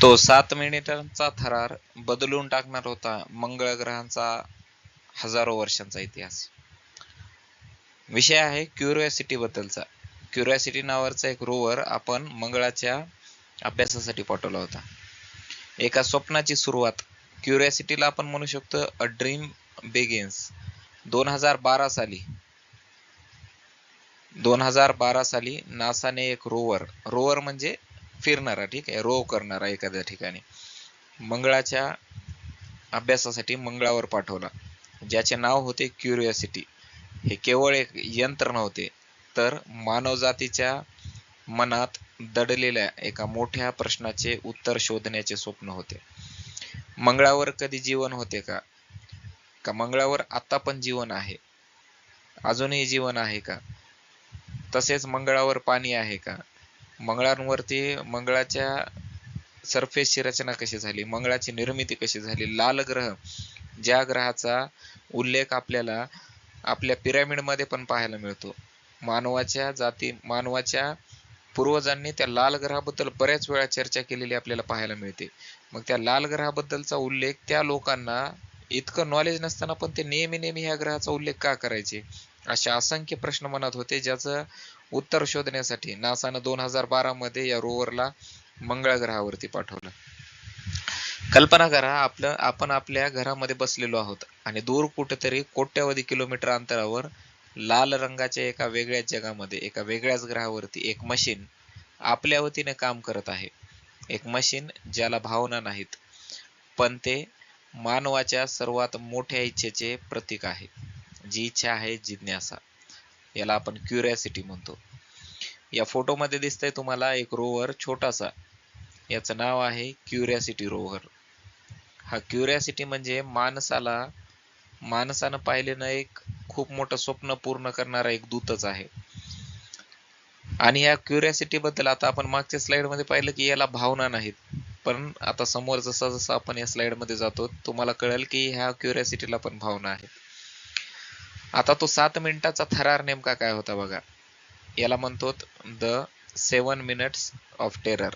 तो सात मिनिटांचा थरार बदलून टाकणार होता मंगळ ग्रहांचा हजारो वर्षांचा इतिहास. विषय आहे क्युरिओसिटी बद्दलचा. क्युरिओसिटी नावाचा एक रोवर आपण मंगळाच्या अभ्यासासाठी पाठवला होता. एका स्वप्नाची सुरुवात क्युरिओसिटीला आपण म्हणू शकतो अ ड्रीम बेगिन्स दोन हजार बारा साली दोन हजार बारा साली नासाने एक रोवर रोवर म्हणजे फिरणारा ठीक आहे रोव करणारा एखाद्या ठिकाणी. मंगळाच्या अभ्यासासाठी मंगळावर पाठवला. ज्याचे नाव होते क्युरिओसिटी हे केवळ एक यंत्र नव्हते तर मानवजातीच्या मनात दडलेल्या एका मोठ्या प्रश्नाचे उत्तर शोधण्याचे स्वप्न होते. मंगळावर कधी जीवन होते का? का मंगळावर आता पण जीवन आहे? अजूनही जीवन आहे का? तसेच मंगळावर पाणी आहे का? मंगळांवरती मंगळाच्या सरफेसची रचना कशी झाली? मंगळाची निर्मिती कशी झाली? लाल ग्रह ज्या ग्रहाचा उल्लेख आपल्याला आपल्या पिरामिडमध्ये पण पाहायला मिळतो. मानवाच्या जाती मानवाच्या पूर्वजांनी त्या लाल ग्रहाबद्दल बऱ्याच वेळा चर्चा केलेली आपल्याला पाहायला मिळते. मग त्या लाल ग्रहाबद्दलचा उल्लेख त्या लोकांना इतकं नॉलेज नसताना पण ते नेहमी नेहमी ह्या ग्रहाचा उल्लेख का करायचे? अशा असंख्य प्रश्न मनात होते ज्याचं उत्तर शोधण्यासाठी नासानं दोन हजार बारा मध्ये या रोवरला मंगळ ग्रहावरती पाठवलं. कल्पना करा आपलं आपण आपल्या घरामध्ये बसलेलो आहोत आणि दूर कुठेतरी कोट्यावधी किलोमीटर अंतरावर लाल रंगाच्या एका वेगळ्याच जगामध्ये एका वेगळ्याच ग्रहावरती एक मशीन आपल्या वतीने काम करत आहे. एक मशीन ज्याला भावना नाहीत पण ते मानवाच्या सर्वात मोठ्या इच्छेचे प्रतीक आहे. जी इच्छा आहे जिज्ञासा याला आपण क्युरियासिटी म्हणतो. या फोटोमध्ये दिसतंय तुम्हाला एक रोवर छोटासा. याचं नाव आहे क्युरियासिटी रोवर हा क्युरियासिटी म्हणजे माणसाला माणसानं पाहिलेलं एक खूप मोठं स्वप्न पूर्ण करणारा एक दूतच आहे. आणि या क्युरियासिटी बद्दल आता आपण मागच्या स्लाइडमध्ये पाहिलं की याला भावना नाहीत. पण आता समोर जसा जसा आपण या स्लाइडमध्ये जातो तुम्हाला कळेल की ह्या क्युरियासिटीला पण भावना आहेत. आता तो सात मिनिटाचा थरार नेमका काय होता बघा. याला म्हणतो the seven minutes of terror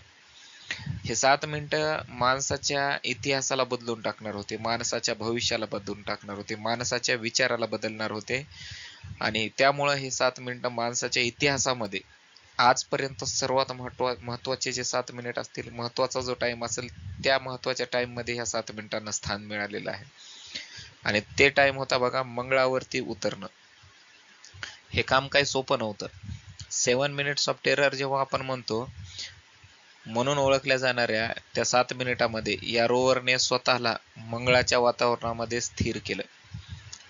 हे सात मिनिटं माणसाच्या इतिहासाला बदलून टाकणार होते माणसाच्या भविष्याला बदलून टाकणार होते माणसाच्या विचाराला बदलणार होते. आणि त्यामुळं हे सात मिनिटं माणसाच्या इतिहासामध्ये आजपर्यंत सर्वात महत्वा महत्त्वाचे जे सात मिनिट असतील महत्त्वाचा जो टाइम असेल त्या महत्त्वाच्या टाइममध्ये ह्या सात मिनिटांना स्थान मिळालेलं आहे. आणि ते टाइम होता बघा मंगळावरती उतरणं. हे काम काही सोपं नव्हतं. सेवन मिनिट्स ऑफ टेरर जेव्हा आपण म्हणतो म्हणून ओळखल्या जाणाऱ्या त्या सात मिनिटामध्ये या रोवरने स्वतःला मंगळाच्या वातावरणामध्ये स्थिर केलं.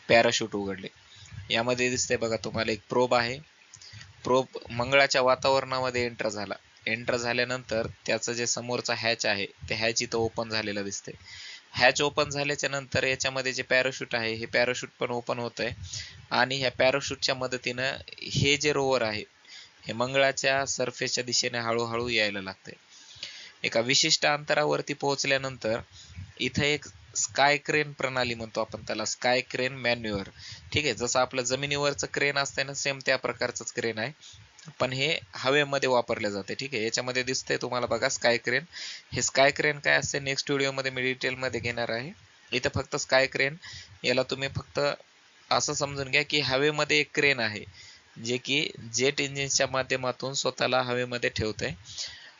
पॅराशूट उघडले. यामध्ये दिसते बघा तुम्हाला एक प्रोब आहे. प्रोब मंगळाच्या वातावरणामध्ये एंटर झाला. एंटर झाल्यानंतर त्याचं जे समोरचा हॅच आहे ते हॅच इथं ओपन झालेलं दिसते हॅच ओपन झाल्याच्यानंतर याच्यामध्ये जे पॅराशूट आहे हे पॅराशूट पण ओपन होत आहे आणि ह्या पॅराशूटच्या मदतीनं हे जे रोवर आहे हे मंगळाच्या सरफेसच्या दिशेने हळूहळू यायला लागते एका विशिष्ट अंतरावरती पोहोचल्यानंतर इथं एक स्काय क्रेन प्रणाली म्हणतो आपण त्याला स्काय क्रेन मॅन्युअर ठीक आहे जसं आपलं जमिनीवरचं क्रेन असतंय ना सेम त्या प्रकारचंच क्रेन आहे. पण हे हवेमध्ये वापरले जाते ठीक आहे? याच्यामध्ये दिसतंय तुम्हाला बघा स्काय क्रेन हे स्काय क्रेन काय असते? नेक्स्ट व्हिडिओमध्ये मी डिटेलमध्ये घेणार आहे. इथं फक्त स्काय क्रेन याला तुम्ही फक्त असं समजून घ्या की हवेमध्ये एक क्रेन आहे जे की जेट इंजिनच्या माध्यमातून स्वतःला हवेमध्ये ठेवतंय.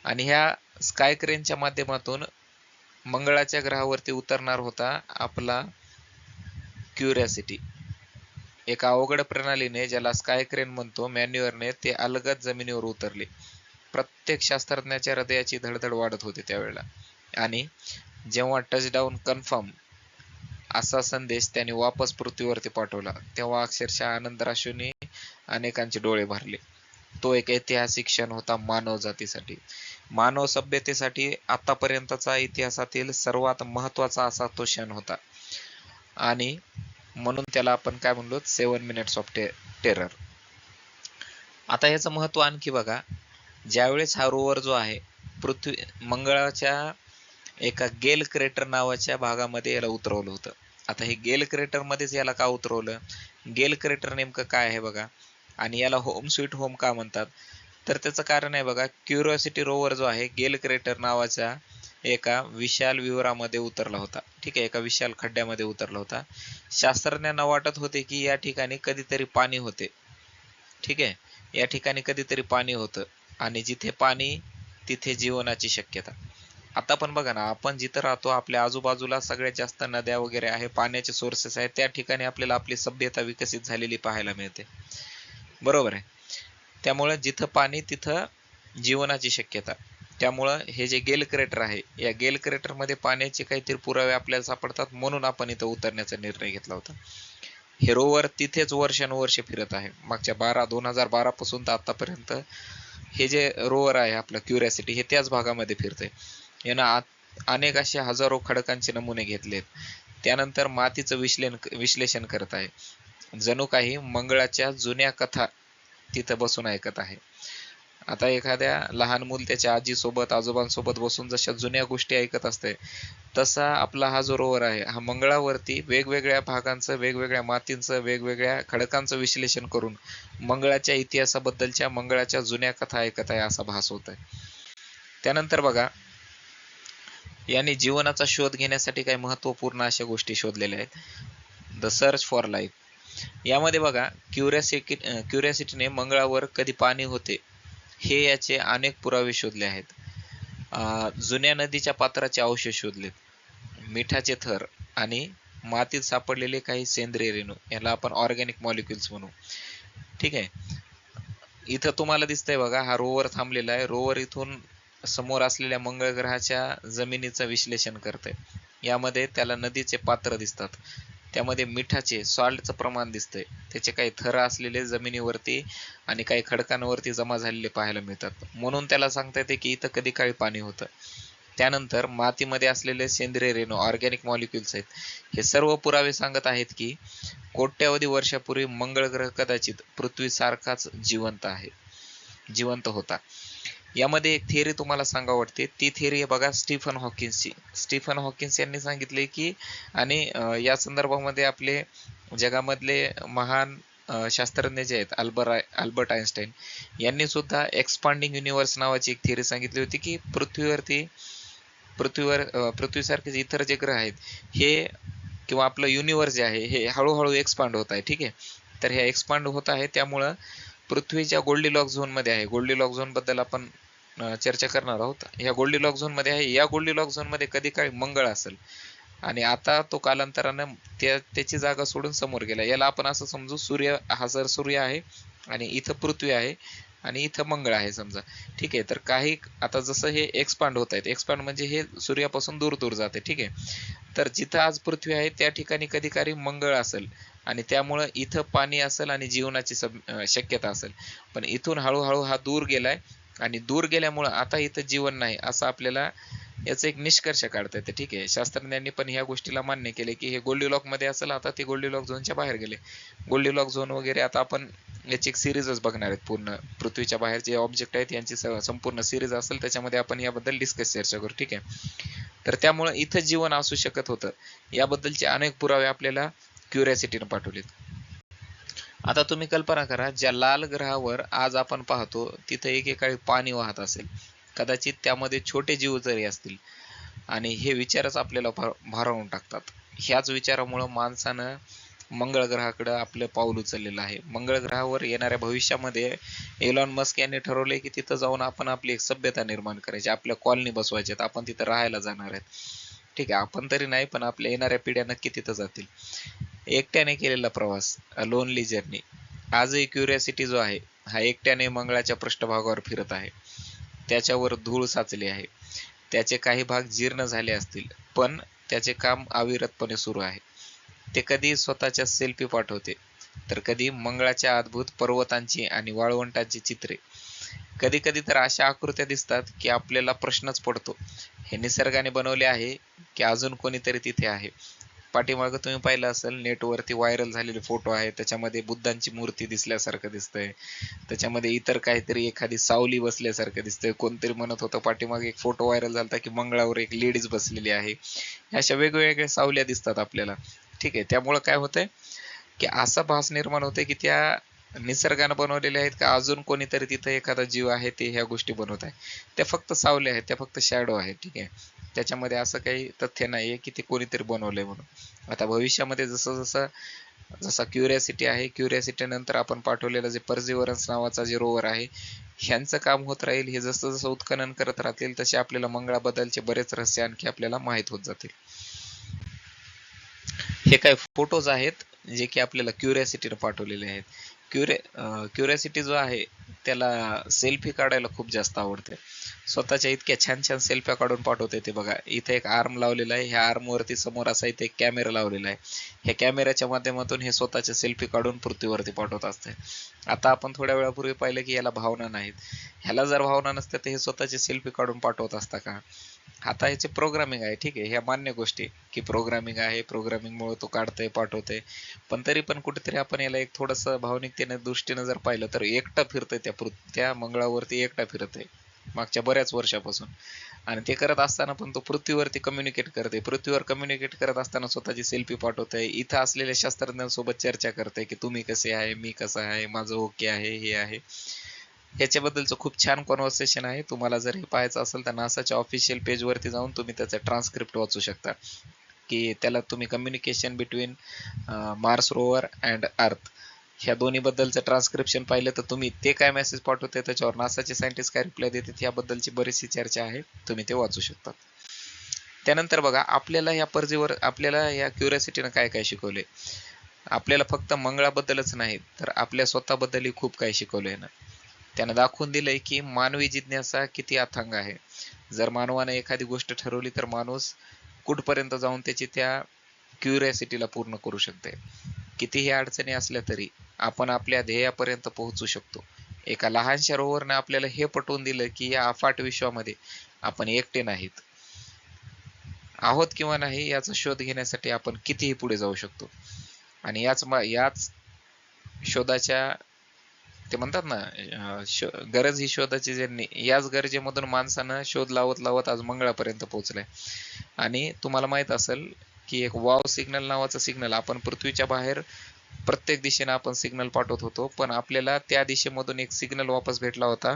आणि ह्या स्काय क्रेनच्या माध्यमातून मंगळाच्या ग्रहावरती उतरणार होता आपला क्युरियासिटी एका अवघड प्रणालीने ज्याला स्काय क्रेन म्हणतो मॅन्युअरने ते अलगद जमिनीवर उतरले. प्रत्येक शास्त्रज्ञाच्या हृदयाची धडधड वाढत होती त्यावेळेला. आणि जेव्हा टचडाऊन कन्फर्म असा संदेश त्याने वापस पृथ्वीवरती पाठवला तेव्हा अक्षरशः आनंदराशूने अनेकांचे डोळे भरले. तो एक ऐतिहासिक क्षण होता मानव जातीसाठी. मानव सभ्यतेसाठी आतापर्यंतचा इतिहासातील सर्वात महत्त्वाचा असा तो क्षण होता. आणि म्हणून त्याला आपण काय म्हणलो? सेवन मिनिट्स ऑफ टेरर आता याचं महत्त्व आणखी बघा. ज्यावेळेस हा रोवर जो आहे पृथ्वी मंगळाच्या एका गेल क्रेटर नावाच्या भागामध्ये याला उतरवलं होतं. आता हे गेल क्रेटर मध्येच याला का उतरवलं? गेल क्रेटर नेमकं काय आहे बघा? आणि याला होम स्वीट होम का म्हणतात? तर त्याचं कारण आहे बघा क्युरिओसिटी रोवर जो आहे गेल क्रेटर नावाच्या एका विशाल विवरामध्ये उतरला होता. ठीक आहे एका विशाल खड्ड्यामध्ये उतरला होता. शास्त्रज्ञांना वाटत होते की या ठिकाणी कधीतरी पाणी होते. ठीक आहे या ठिकाणी कधीतरी पाणी होतं आणि जिथे पाणी तिथे जीवनाची शक्यता. आता पण बघा ना आपण जिथं राहतो आपल्या आजूबाजूला सगळ्यात जास्त नद्या वगैरे आहे पाण्याचे सोर्सेस आहेत त्या ठिकाणी आपल्याला आपली सभ्यता विकसित झालेली पाहायला मिळते. बरोबर आहे. त्यामुळे जिथं पाणी तिथं जीवनाची शक्यता. त्यामुळं हे जे गेल क्रेटर आहे या गेल क्रेटरमध्ये पाण्याचे काहीतरी पुरावे आपल्याला सापडतात म्हणून आपण इथं उतरण्याचा निर्णय घेतला होता. हे रोवर तिथेच वर्षानुवर्षे फिरत आहे. मागच्या बारा दोन हजार बारा पासून तर आतापर्यंत हे जे रोवर आहे आपलं क्युरियासिटी हे त्याच भागामध्ये फिरते यानं आत- अनेक असे हजारो खडकांचे नमुने घेतलेत. त्यानंतर मातीचं विश्लेषण विश्लेषण करत आहे. जणू काही मंगळाच्या जुन्या कथा तिथं बसून ऐकत आहे. आता एखाद्या लहान मूल त्याच्या आजीसोबत आजोबांसोबत बसून जशा जुन्या गोष्टी ऐकत असते तसा आपला हा जो रोवर आहे हा मंगळावरती वेगवेगळ्या भागांचं वेगवेगळ्या मातींचं वेगवेगळ्या खडकांचं विश्लेषण करून मंगळाच्या इतिहासाबद्दलच्या मंगळाच्या जुन्या कथा ऐकत आहे असा भास होत आहे. त्यानंतर बघा यांनी जीवनाचा शोध घेण्यासाठी काही महत्त्वपूर्ण अशा गोष्टी शोधलेल्या आहेत. द सर्च फॉर लाईफ यामध्ये बघा क्युरियासिटी क्युरॅसिटीने मंगळावर कधी पाणी होते हे याचे अनेक पुरावे शोधले आहेत. जुन्या नदीच्या पात्राचे अवशेष शोधलेत मिठाचे थर आणि मातीत सापडलेले काही सेंद्रिय रेणू याला आपण ऑर्गॅनिक मॉलिक्युल्स म्हणू. ठीक आहे? इथं तुम्हाला दिसतंय बघा हा रोवर थांबलेला आहे. रोवर इथून समोर असलेल्या मंगळ ग्रहाच्या जमिनीचं विश्लेषण करते यामध्ये त्याला नदीचे पात्र दिसतात. त्यामध्ये मिठाचे सॉल्टचं प्रमाण दिसतंय. त्याचे काही थर असलेले जमिनीवरती आणि काही खडकांवरती जमा झालेले पाहायला मिळतात. म्हणून त्याला सांगता येते की इथं कधी काळी पाणी होतं. त्यानंतर मातीमध्ये असलेले सेंद्रिय रेणू ऑर्गॅनिक मॉलिक्युल्स आहेत. हे सर्व पुरावे सांगत आहेत की कोट्यावधी वर्षापूर्वी मंगळ ग्रह कदाचित पृथ्वीसारखाच जिवंत आहे. जिवंत होता. यामध्ये एक थिअरी तुम्हाला सांगा वाटते. ती थिअरी आहे बघा स्टीफन हॉकिन्सची स्टीफन हॉकिन्स यांनी सांगितले की आणि या संदर्भामध्ये आपले जगामधले महान शास्त्रज्ञ जे आहेत अल्बर अल्बर्ट आइन्स्टाईन यांनी सुद्धा एक्सपांडिंग युनिव्हर्स नावाची एक थिअरी सांगितली होती की पृथ्वीवरती पृथ्वीवर पृथ्वीसारखे जे इतर जे ग्रह आहेत हे किंवा आपलं युनिव्हर्स जे आहे हे हळूहळू एक्सपांड होत आहे ठीक आहे? तर हे एक्सपांड होत आहे त्यामुळं पृथ्वीच्या गोल्डी लॉक झोनमध्ये आहे. गोल्डी लॉक झोनबद्दल आपण चर्चा करणार आहोत. या गोल्डी लॉक झोनमध्ये आहे. या गोल्डी लॉक झोनमध्ये कधी काळी मंगळ असेल आणि आता तो कालांतरानं त्या त्याची जागा सोडून समोर गेला. याला आपण असं समजू सूर्य हा जर सूर्य आहे आणि इथं पृथ्वी आहे आणि इथं मंगळ आहे समजा. ठीक आहे तर काही आता जसं हे एक्सपांड होत आहेत. एक्सपांड म्हणजे हे सूर्यापासून दूर दूर जाते. ठीक आहे? तर जिथं आज पृथ्वी आहे त्या ठिकाणी कधी काही मंगळ असेल आणि त्यामुळं इथं पाणी असेल आणि जीवनाची शक्यता असेल. पण इथून हळूहळू हा दूर गेलाय आणि दूर गेल्यामुळं आता इथं जीवन नाही असं आपल्याला याचा एक निष्कर्ष काढता येते. ठीक आहे शास्त्रज्ञांनी पण ह्या गोष्टीला मान्य केले की हे गोल्डी मध्ये असेल आता ते गोल्डी लॉक झोनच्या बाहेर गेले. गोल्डी लॉक झोन वगैरे आता आपण याची एक सिरीजच बघणार आहेत पूर्ण पृथ्वीच्या बाहेर जे ऑब्जेक्ट आहेत यांची संपूर्ण सिरीज असेल त्याच्यामध्ये आपण याबद्दल डिस्कस चर्चा करू. ठीक आहे. तर त्यामुळे इथं जीवन असू शकत होतं. याबद्दलचे अनेक पुरावे आपल्याला क्युरियासिटीनं पाठवलेत. आता तुम्ही कल्पना करा ज्या लाल ग्रहावर आज आपण पाहतो तिथे एकेकाळी पाणी वाहत असेल. कदाचित त्यामध्ये छोटे जीव जरी असतील आणि हे विचारच आपल्याला भारावून टाकतात. ह्याच विचारामुळं माणसानं मंगळ ग्रहाकडे आपलं पाऊल उचललेलं आहे. मंगळ ग्रहावर येणाऱ्या भविष्यामध्ये एलॉन मस्क यांनी ठरवले की तिथं जाऊन आपण आपली एक सभ्यता निर्माण करायची. आपल्या कॉलनी बसवायच्यात. आपण तिथं राहायला जाणार आहेत. ठीक आहे आपण तरी नाही पण आपल्या येणाऱ्या पिढ्या नक्की तिथं जातील. एकट्याने केलेला प्रवास लोनली जर्नी आजही क्युरियासिटी जो आहे हा एकट्याने मंगळाच्या पृष्ठभागावर फिरत आहे. त्याच्यावर धूळ साचली आहे. त्याचे काही भाग जीर्ण झाले असतील पण त्याचे काम अविरतपणे सुरू आहे. ते कधी स्वतःच्या सेल्फी पाठवते तर कधी मंगळाच्या अद्भुत पर्वतांची आणि वाळवंटांची चित्रे. कधी कधी तर अशा आकृत्या दिसतात की आपल्याला प्रश्नच पडतो. हे निसर्गाने बनवले आहे की अजून कोणीतरी तिथे आहे. पाठीमागं तुम्ही पाहिलं असेल नेटवरती व्हायरल झालेले फोटो आहेत. त्याच्यामध्ये बुद्धांची मूर्ती दिसल्यासारखं दिसतंय. त्याच्यामध्ये इतर काहीतरी एखादी सावली बसल्यासारखं दिसतंय. कोणतरी म्हणत होतं पाठीमागे एक फोटो व्हायरल झाला की मंगळावर एक लेडीज बसलेली आहे. अशा वेगवेगळ्या सावल्या दिसतात आपल्याला. ठीक आहे त्यामुळं काय होतंय की असा भास निर्माण होतोय की त्या निसर्गानं बनवलेले आहेत का अजून कोणीतरी तिथं एखादा जीव आहे ते ह्या गोष्टी बनवत आहे. त्या फक्त सावल्या आहेत त्या फक्त शॅडो आहेत. ठीक आहे. त्याच्यामध्ये असं काही तथ्य नाही आहे की ते कोणीतरी बनवलंय म्हणून. आता भविष्यामध्ये जसं जसं जसा क्युरियासिटी आहे क्युरियासिटी नंतर आपण पाठवलेलं जे पर्झिवरन्स नावाचा जे रोवर आहे ह्यांचं काम होत राहील हे जसं जसं उत्खनन करत राहतील तसे आपल्याला मंगळाबद्दलचे बरेच रहस्य आणखी आपल्याला माहीत होत जातील. हे काही फोटोज आहेत जे की आपल्याला क्युरियासिटीने पाठवलेले आहेत. क्युरे क्युरियासिटी जो आहे त्याला सेल्फी काढायला खूप जास्त आवडते. स्वतःच्या इतक्या छान छान सेल्फ्या काढून पाठवते ते बघा. इथे एक आर्म लावलेला आहे. ह्या आर्म वरती समोर असा इथे एक कॅमेरा लावलेला आहे. ह्या कॅमेऱ्याच्या माध्यमातून हे स्वतःचे सेल्फी काढून पृथ्वीवरती पाठवत असते. आता आपण थोड्या वेळापूर्वी पाहिलं की याला भावना नाहीत. ह्याला जर भावना नसते तर हे स्वतःचे सेल्फी काढून पाठवत असता का? आता ह्याचे प्रोग्रामिंग आहे. ठीक आहे. ह्या मान्य गोष्टी की प्रोग्रामिंग आहे. प्रोग्रामिंगमुळे तो काढतोय पाठवतोय. पण तरी पण कुठेतरी आपण याला एक थोडस भावनिकतेने दृष्टीने जर पाहिलं तर एकटा फिरतंय त्या पृ- त्या मंगळावरती एकटा फिरतंय. मागच्या बऱ्याच वर्षापासून. आणि ते करत असताना पण तो पृथ्वीवरती कम्युनिकेट करते पृथ्वीवर कम्युनिकेट करत असताना स्वतःची सेल्फी पाठवतंय. इथं असलेल्या शास्त्रज्ञांसोबत चर्चा करते की तुम्ही कसे आहे मी कसं आहे माझं ओके आहे हे आहे. याच्याबद्दलचं खूप छान कॉन्व्हर्सेशन आहे. तुम्हाला जर हे पाहायचं असेल तर नासाच्या ऑफिशियल पेजवरती जाऊन तुम्ही त्याचं ट्रान्स्क्रिप्ट वाचू शकता. की त्याला तुम्ही communication between Mars rover and earth ह्या दोन्ही बद्दलचं ट्रान्स्क्रिप्शन पाहिलं तर तुम्ही ते काय मेसेज पाठवते त्याच्यावर नासाचे सायंटिस्ट काय रिप्लाय देतात याबद्दलची बरीचशी चर्चा आहे. तुम्ही ते वाचू शकता त्यानंतर बघा आपल्याला या पर्जीवर आपल्याला या क्युरियोसिटीनं काय काय शिकवले आपल्याला फक्त मंगळाबद्दलच नाही तर आपल्या स्वतःबद्दलही खूप काही शिकवलंय ना. त्यानं दाखवून दिलंय की मानवी जिज्ञासा किती अथांग आहे. जर मानवाने एखादी गोष्ट ठरवली तर माणूस कुठपर्यंत जाऊन त्याची त्या क्युरियोसिटीला पूर्ण करू शकते कितीही अडचणी असल्या तरी आपण आपल्या ध्येयापर्यंत पोहोचू शकतो. एका लहानशा रोवरने आपल्याला हे पटवून दिलं की या अफाट विश्वामध्ये आपण एकटे नाहीत. आहोत किंवा नाही याचा शोध घेण्यासाठी आपण कितीही पुढे जाऊ शकतो. आणि याच याच शोधाच्या ते म्हणतात ना शो- गरज ही शोधाची ज्यांनी याच गरजेमधून माणसानं शोध लावत लावत आज मंगळापर्यंत पोहोचलाय. आणि तुम्हाला माहीत असेल की एक वाव सिग्नल नावाचा सिग्नल आपण पृथ्वीच्या बाहेर प्रत्येक दिशेने आपण सिग्नल पाठवत होतो पण आपल्याला त्या दिशेमधून एक सिग्नल वापस भेटला होता.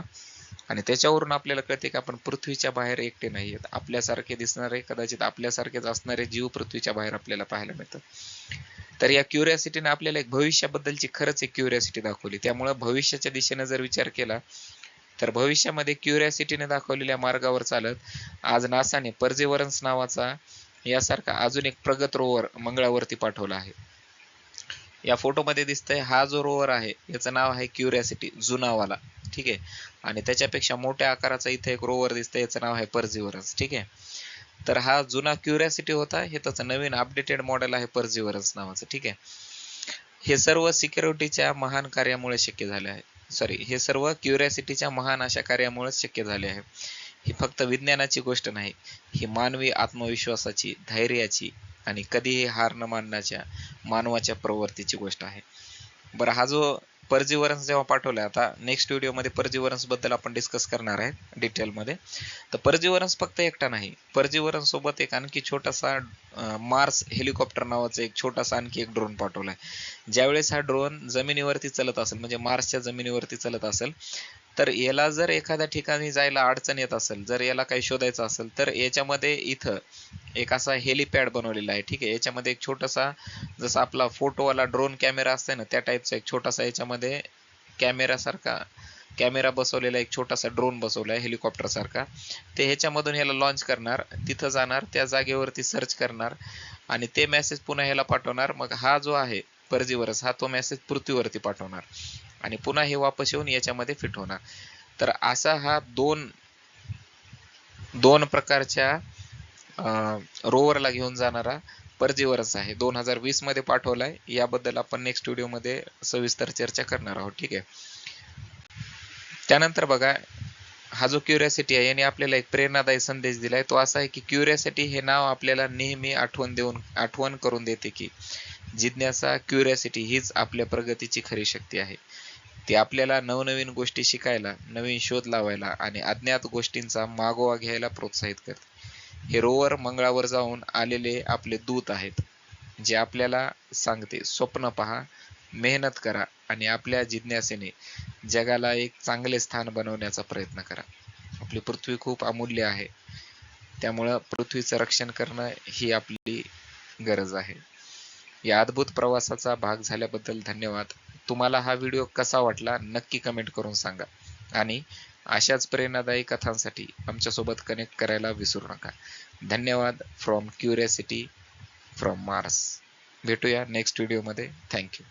आणि त्याच्यावरून आपल्याला कळते की आपण पृथ्वीच्या बाहेर एकटे नाही आहेत. आपल्यासारखे दिसणारे कदाचित आपल्यासारखेच असणारे जीव पृथ्वीच्या बाहेर आपल्याला पाहायला मिळतात. तर या क्युरियासिटीने आपल्याला एक भविष्याबद्दलची खरंच एक क्युरियासिटी दाखवली. त्यामुळे भविष्याच्या दिशेने जर विचार केला तर भविष्यामध्ये क्युरियासिटीने दाखवलेल्या मार्गावर चालत आज नासाने पर्जेवरन्स नावाचा यासारखा अजून एक प्रगत रोवर मंगळावरती पाठवला आहे. या फोटोमध्ये दिसतंय हा जो रोवर आहे याचं नाव आहे क्युरियासिटी जुनावाला ठीक आहे? आणि त्याच्यापेक्षा मोठ्या आकाराचा इथे एक रोवर दिसतंय याचं नाव आहे परझिवरस ठीक आहे? तर हा जुना क्युरियासिटी होता हे त्याचं नवीन अपडेटेड मॉडेल आहे परझिवरस नावाचं. ठीक आहे? हे सर्व सिक्युरिटीच्या महान कार्यामुळे शक्य झाले आहे. सॉरी हे सर्व क्युरियासिटीच्या महान अशा कार्यामुळे शक्य झाले आहे. ही फक्त विज्ञानाची गोष्ट नाही ही मानवी आत्मविश्वासाची धैर्याची आणि कधीही हार न मानण्याच्या मानवाच्या प्रवृत्तीची गोष्ट आहे. बरं हा जो परजीवरन्स जेव्हा पाठवलाय आता नेक्स्ट व्हिडिओमध्ये परजीवरन्सबद्दल आपण डिस्कस करणार आहे डिटेलमध्ये तर परजीवरन्स फक्त एकटा नाही. पर्जिवरन्स सोबत एक आणखी छोटासा मार्स हेलिकॉप्टर नावाचा एक छोटासा आणखी एक ड्रोन पाठवलाय. ज्यावेळेस हा ड्रोन जमिनीवरती चलत असेल म्हणजे मार्सच्या जमिनीवरती चलत असेल तर याला जर एखाद्या ठिकाणी जायला अडचण येत असेल जर याला काही शोधायचं असेल तर याच्यामध्ये इथं एक असा हेलिपॅड बनवलेला आहे. ठीक आहे याच्यामध्ये एक छोटासा जसा आपला फोटोवाला ड्रोन कॅमेरा असते ना त्या टाईपचा एक छोटासा याच्यामध्ये कॅमेरासारखा कॅमेरा बसवलेला एक छोटासा ड्रोन बसवला आहे हेलिकॉप्टर सारखा. ते ह्याच्यामधून ह्याला लॉन्च करणार तिथं जाणार त्या जागेवरती सर्च करणार आणि ते मेसेज पुन्हा ह्याला पाठवणार. मग हा जो आहे परजीवरच हा तो मेसेज पृथ्वीवरती पाठवणार. आणि पुन्हा हे वापस येऊन याच्यामध्ये फिट होणार. तर असा हा दोन दोन प्रकारच्या रोवरला घेऊन जाणारा परजीवरच आहे. दोन हजार वीसमध्ये पाठवलाय. याबद्दल आपण नेक्स्ट व्हिडिओमध्ये सविस्तर चर्चा करणार आहोत. ठीक आहे? त्यानंतर बघा हा जो क्युरियासिटी आहे याने आपल्याला एक प्रेरणादायी संदेश दिलाय. तो असा आहे की क्युरियासिटी हे नाव आपल्याला नेहमी आठवण देऊन आठवण करून देते की जिज्ञासा क्युरियासिटी हीच आपल्या प्रगतीची खरी शक्ती आहे. ते आपल्याला नवनवीन गोष्टी शिकायला नवीन शोध लावायला आणि अज्ञात गोष्टींचा मागोवा घ्यायला प्रोत्साहित करते. हे रोवर मंगळावर जाऊन आलेले आपले दूत आहेत जे आपल्याला सांगते स्वप्न पहा मेहनत करा आणि आपल्या जिज्ञासेने जगाला एक चांगले स्थान बनवण्याचा प्रयत्न करा. आपली पृथ्वी खूप अमूल्य आहे त्यामुळं पृथ्वीचं रक्षण करणं ही आपली गरज आहे. या अद्भुत प्रवासाचा भाग झाल्याबद्दल धन्यवाद. तुम्हाला हा व्हिडिओ कसा वाटला नक्की कमेंट करून सांगा. आणि अशाच प्रेरणादायी कथांसाठी आमच्यासोबत कनेक्ट करायला विसरू नका. धन्यवाद फ्रॉम क्युरियासिटी फ्रॉम मार्स भेटूया नेक्स्ट व्हिडिओमध्ये थँक्यू